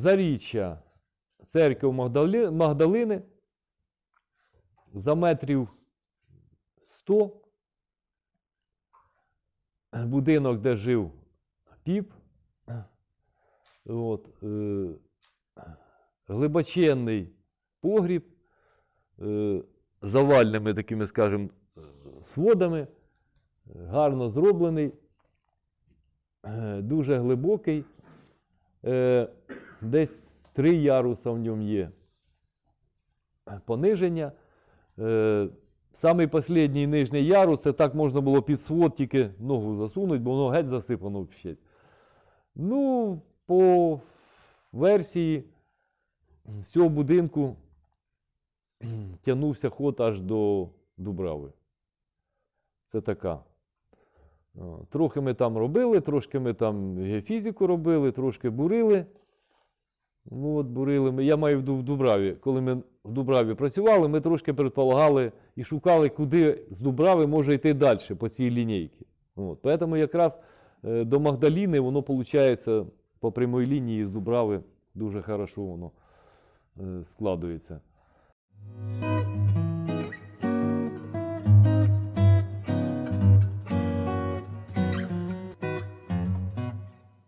Заріччя, Магдали- Магдалини за метрів 100. Будинок, де жив піп. От, е, глибоченний погріб е, завальними такими, скажімо, сводами, гарно зроблений, е, дуже глибокий. Е, Десь три яруса в ньому є. Пониження. Е, Самий останній нижній ярус, це так можна було під свод тільки ногу засунути, бо воно геть засипано взагалі. Ну, по версії цього будинку тягнувся ход аж до Дубрави. Це така. Трохи ми там робили, трошки ми там геофізику робили, трошки бурили. Ну, от бурили ми. Я маю в Дубраві. Коли ми в Дубраві працювали, ми трошки предполагали і шукали, куди з Дубрави може йти далі по цій лінійці. От. Тому якраз е, до Магдаліни воно виходить по прямій лінії з Дубрави дуже хорошо воно е, складується.